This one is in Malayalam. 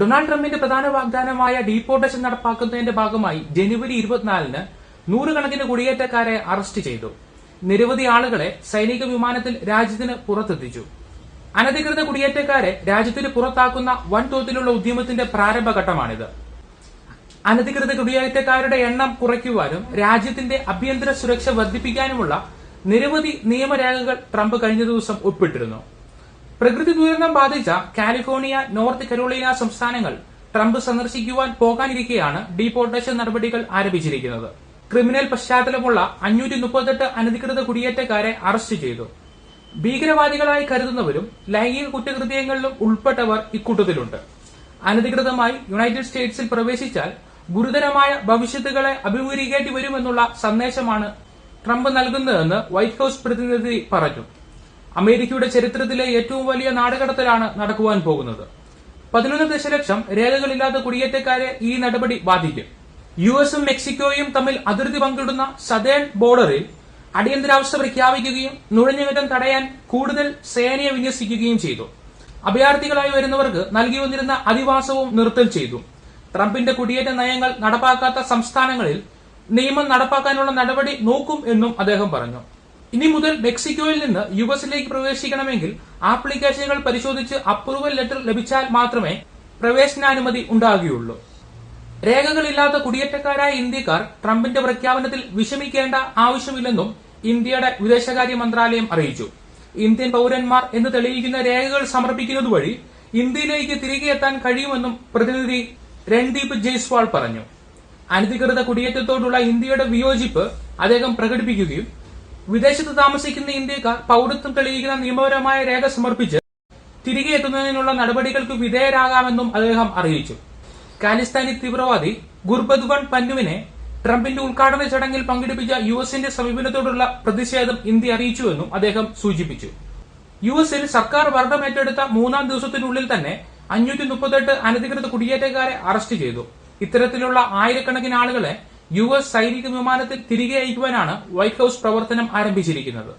ഡൊണാൾഡ് ട്രംപിന്റെ പ്രധാന വാഗ്ദാനമായ ഡീപ്പോർട്ടേഷൻ നടപ്പാക്കുന്നതിന്റെ ഭാഗമായി ജനുവരി ഇരുപത്തിനാലിന് നൂറുകണക്കിന് കുടിയേറ്റക്കാരെ അറസ്റ്റ് ചെയ്തു. നിരവധി ആളുകളെ സൈനിക വിമാനത്തിൽ രാജ്യത്തിന് പുറത്തെത്തിച്ചു. അനധികൃത കുടിയേറ്റക്കാരെ രാജ്യത്തിന് പുറത്താക്കുന്ന വൻതോതിലുള്ള ഉദ്യമത്തിന്റെ പ്രാരംഭഘട്ടമാണിത്. അനധികൃത കുടിയേറ്റക്കാരുടെ എണ്ണം കുറയ്ക്കുവാനും രാജ്യത്തിന്റെ ആഭ്യന്തര സുരക്ഷ വർദ്ധിപ്പിക്കാനുമുള്ള നിരവധി നിയമരേഖകൾ ട്രംപ് കഴിഞ്ഞ ദിവസം ഒപ്പിട്ടിരുന്നു. പ്രകൃതി ദുരന്തം ബാധിച്ച കാലിഫോർണിയ നോർത്ത് കരോളിന സംസ്ഥാനങ്ങൾ ട്രംപ് സന്ദർശിക്കുവാൻ പോകാനിരിക്കെയാണ് ഡീപ്പോർട്ടേഷൻ നടപടികൾ ആരംഭിച്ചിരിക്കുന്നത്. ക്രിമിനൽ പശ്ചാത്തലമുള്ള അഞ്ഞൂറ്റി മുപ്പത്തെട്ട് അനധികൃത കുടിയേറ്റക്കാരെ അറസ്റ്റ് ചെയ്തു. ഭീകരവാദികളായി കരുതുന്നവരും ലൈംഗിക കുറ്റകൃത്യങ്ങളിലും ഉൾപ്പെട്ടവർ ഇക്കൂട്ടത്തിലുണ്ട്. അനധികൃതമായി യുണൈറ്റഡ് സ്റ്റേറ്റ്സിൽ പ്രവേശിച്ചാൽ ഗുരുതരമായ ഭവിഷ്യത്തുകളെ അഭിമുഖീകരിക്കേണ്ടി വരുമെന്നുള്ള സന്ദേശമാണ് ട്രംപ് നൽകുന്നതെന്ന് വൈറ്റ് ഹൌസ് പ്രതിനിധി പറഞ്ഞു. അമേരിക്കയുടെ ചരിത്രത്തിലെ ഏറ്റവും വലിയ നാടുകടത്തലാണ് നടക്കുവാൻ പോകുന്നത്. പതിനൊന്ന് ദശലക്ഷം രേഖകളില്ലാത്ത കുടിയേറ്റക്കാരെ ഈ നടപടി ബാധിക്കും. യു എസും മെക്സിക്കോയും തമ്മിൽ അതിർത്തി പങ്കിടുന്ന സദേൺ ബോർഡറിൽ അടിയന്തരാവസ്ഥ പ്രഖ്യാപിക്കുകയും നുഴഞ്ഞുകയറ്റം തടയാൻ കൂടുതൽ സേനയെ വിന്യസിക്കുകയും ചെയ്തു. അഭയാർത്ഥികളായി വരുന്നവർക്ക് നൽകി വന്നിരുന്ന അധിവാസവും നിർത്തൽ ചെയ്തു. ട്രംപിന്റെ കുടിയേറ്റ നയങ്ങൾ നടപ്പാക്കാത്ത സംസ്ഥാനങ്ങളിൽ നിയമം നടപ്പാക്കാനുള്ള നടപടി നോക്കും എന്നും അദ്ദേഹം പറഞ്ഞു. ഇനി മുതൽ മെക്സിക്കോയിൽ നിന്ന് യു എസിലേക്ക് പ്രവേശിക്കണമെങ്കിൽ ആപ്ലിക്കേഷനുകൾ പരിശോധിച്ച് അപ്രൂവൽ ലെറ്റർ ലഭിച്ചാൽ മാത്രമേ പ്രവേശനാനുമതി ഉണ്ടാകുകയുള്ളൂ. രേഖകളില്ലാത്ത കുടിയേറ്റക്കാരായ ഇന്ത്യക്കാർ ട്രംപിന്റെ പ്രഖ്യാപനത്തിൽ വിഷമിക്കേണ്ട ആവശ്യമില്ലെന്നും ഇന്ത്യയുടെ വിദേശകാര്യ മന്ത്രാലയം അറിയിച്ചു. ഇന്ത്യൻ പൌരന്മാർ എന്ന് തെളിയിക്കുന്ന രേഖകൾ സമർപ്പിക്കുന്നത് വഴി ഇന്ത്യയിലേക്ക് തിരികെ എത്താൻ കഴിയുമെന്നും പ്രതിനിധി രൺദീപ് ജയ്സ്വാൾ പറഞ്ഞു. അനധികൃത കുടിയേറ്റത്തോടുള്ള ഇന്ത്യയുടെ വിയോജിപ്പ് അദ്ദേഹം പ്രകടിപ്പിക്കുകയും വിദേശത്ത് താമസിക്കുന്ന ഇന്ത്യക്കാർ പൌരത്വം തെളിയിക്കുന്ന നിയമപരമായ രേഖ സമർപ്പിച്ച് തിരികെ എത്തുന്നതിനുള്ള നടപടികൾക്ക് വിധേയരാകാമെന്നും അദ്ദേഹം അറിയിച്ചു. കാലിസ്ഥാനി തീവ്രവാദി ഗുർബദ്വൺ പന്നുവിനെ ട്രംപിന്റെ ഉദ്ഘാടന ചടങ്ങിൽ പങ്കെടുപ്പിച്ച യു എസിന്റെ സമീപനത്തോടുള്ള പ്രതിഷേധം ഇന്ത്യ അറിയിച്ചുവെന്നും അദ്ദേഹം സൂചിപ്പിച്ചു. യു എസിൽ സർക്കാർ ഭരണം ഏറ്റെടുത്ത മൂന്നാം ദിവസത്തിനുള്ളിൽ തന്നെ അഞ്ഞൂറ്റി മുപ്പത്തെട്ട് അനധികൃത കുടിയേറ്റക്കാരെ അറസ്റ്റ് ചെയ്തു. ഇത്തരത്തിലുള്ള ആയിരക്കണക്കിന് ആളുകളെ യു എസ് സൈനിക വിമാനത്തിൽ തിരികെ അയക്കുവാനാണ് വൈറ്റ് ഹൌസ് പ്രവർത്തനം ആരംഭിച്ചിരിക്കുന്നത്.